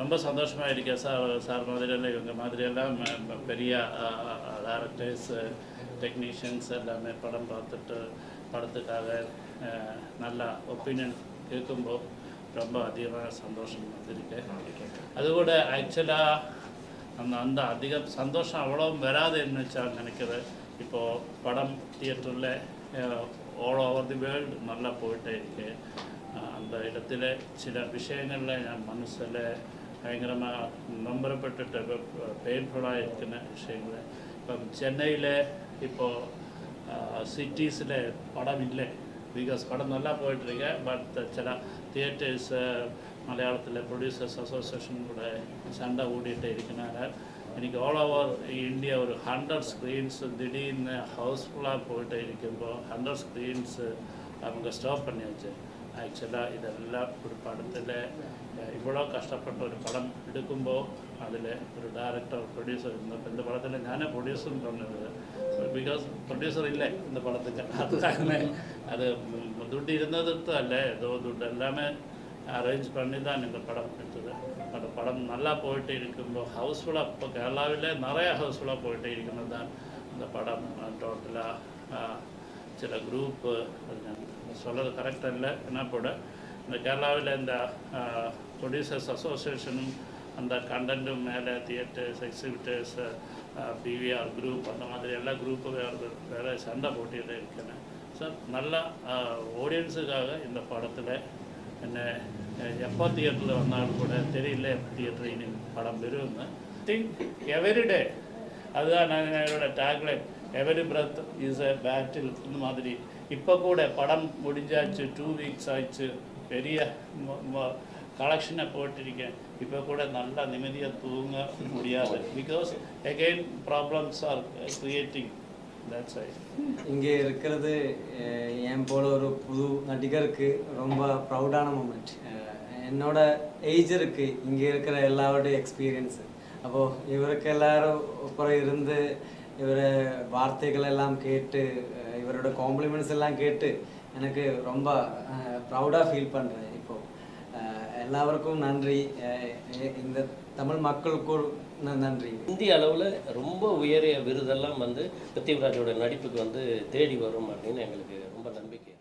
ரொம்ப சந்தோஷமாக இருக்கேன் சார் சார் மாதிரியெல்லாம் இவங்க மாதிரியெல்லாம் பெரிய டேரக்டர்ஸ் டெக்னீஷியன்ஸ் எல்லாமே படம் பார்த்துட்டு படத்துக்காக நல்லா ஒப்பீனியன் கேட்கும்போது ரொம்ப அதிகமாக சந்தோஷம் வந்திருக்கு அது கூட ஆக்சுவலாக அந்த அந்த அதிக சந்தோஷம் அவ்வளோ வராதுன்னு வச்சா நினைக்கிறேன். இப்போது படம் தியேட்டரில் ஆல் ஓவர் தி வேர்ல்டு நல்லா போயிட்டே இருக்கு. அந்த இடத்துல சில விஷயங்களில் என் மனசில் பயங்கரமாக நம்பரப்பட்டுட்டு பெயின்ஃபுல்லாக இருக்கிற விஷயங்கள். இப்போ சென்னையில் இப்போது சிட்டிஸில் படம் இல்லை. பிகாஸ் படம் நல்லா போயிட்டுருக்கு பட் சில தியேட்டர்ஸ் மலையாளத்தில் ப்ரொடியூசர்ஸ் அசோசியேஷன் கூட சண்டை ஓடிட்டு இருக்கிறாங்க இன்னைக்கு ஆல் ஓவர் இந்தியா ஒரு ஹண்ட்ரட் ஸ்க்ரீன்ஸ் திடீர்னு ஹவுஸ்ஃபுல்லாக போயிட்டு இருக்கும்போது ஹண்ட்ரட் ஸ்க்ரீன்ஸு அவங்க ஸ்டாப் பண்ணியாச்சு. ആക്ച്വലാ ഇതെല്ലാം ഒരു പടത്തിലെ ഇവളോ കഷ്ടപ്പെട്ട ഒരു പടം എടുക്കുമ്പോൾ അതിൽ ഒരു ഡയറക്ടർ പ്രൊഡ്യൂസർ ഇന്നപ്പോൾ എന്റെ പടത്തിൽ ഞാനേ പ്രൊഡ്യൂസറും പറഞ്ഞത്. ബിക്കോസ് പ്രൊഡ്യൂസർ ഇല്ലേ എന്റെ പടത്തിൽ അത് അങ്ങനെ അത് മുതുകൊണ്ടിരുന്നത് അല്ലേ ഏതോ ദുഡ് എല്ലാമേ അറേഞ്ച് പണിതാണ് എന്റെ പടം എടുത്തത്. അപ്പം പടം നല്ല പോയിട്ട് ഇരിക്കുമ്പോൾ ഹൗസ്ഫുള്ളാണ് ഇപ്പോൾ കേരളാവിലെ നിറയെ ഹൗസ്ഫുള്ളാണ് പോയിട്ട് ഇരിക്കുന്നതാണ് എന്റെ പടം ടോട്ടലാ ചില ഗ്രൂപ്പ് അത് ഞാൻ சொல்கிறது கரெக்டாக இல்லை என்ன கூட இந்த கேரளாவில் இந்த ப்ரொடியூசர்ஸ் அசோசியேஷனும் அந்த கண்டென்ட்டும் மேலே தியேட்டர்ஸ் எக்ஸிபிட்டர்ஸ் பிவிஆர் குரூப் அந்த மாதிரி எல்லா குரூப்பும் வேறு வேறு சண்டை போட்டியில் இருக்கிறேன் சார் நல்லா ஆடியன்ஸுக்காக இந்த படத்தில் என்ன எப்போ தியேட்டரில் வந்தாலும் கூட தெரியல எப்போ தியேட்டர் இனி படம் வரும்னு திங்க் எவரி டே அதுதான் நான் என்னோட tagline every breath is a battle இந்த மாதிரி. இப்போ கூட படம் முடிஞ்சாச்சு டூ வீக்ஸ் ஆயிடுச்சு பெரிய கலெக்ஷனை போட்டிருக்கேன். இப்போ கூட நல்லா நிம்மதியாக தூங்க முடியாது. Because again problems are creating that's இங்கே இருக்கிறது என் போல ஒரு புது நடிகருக்கு ரொம்ப ப்ரௌடான மூமெண்ட் என்னோட ஏஜ் இங்கே இருக்கிற எல்லாரோடைய எக்ஸ்பீரியன்ஸு அப்போது இவருக்கு எல்லாரும் அப்புறம் இருந்து இவர வார்த்தைகள் எல்லாம் கேட்டு இவரோட காம்ப்ளிமெண்ட்ஸ் எல்லாம் கேட்டு எனக்கு ரொம்ப ப்ரௌடாக ஃபீல் பண்ணுறேன் இப்போது எல்லாருக்கும் நன்றி இந்த தமிழ் மக்களுக்கும் நன்றி இந்திய அளவில் ரொம்ப உயரிய விருதெல்லாம் வந்து பிருத்திவிராஜோட நடிப்புக்கு வந்து தேடி வரும் அப்படின்னு எங்களுக்கு ரொம்ப நம்பிக்கை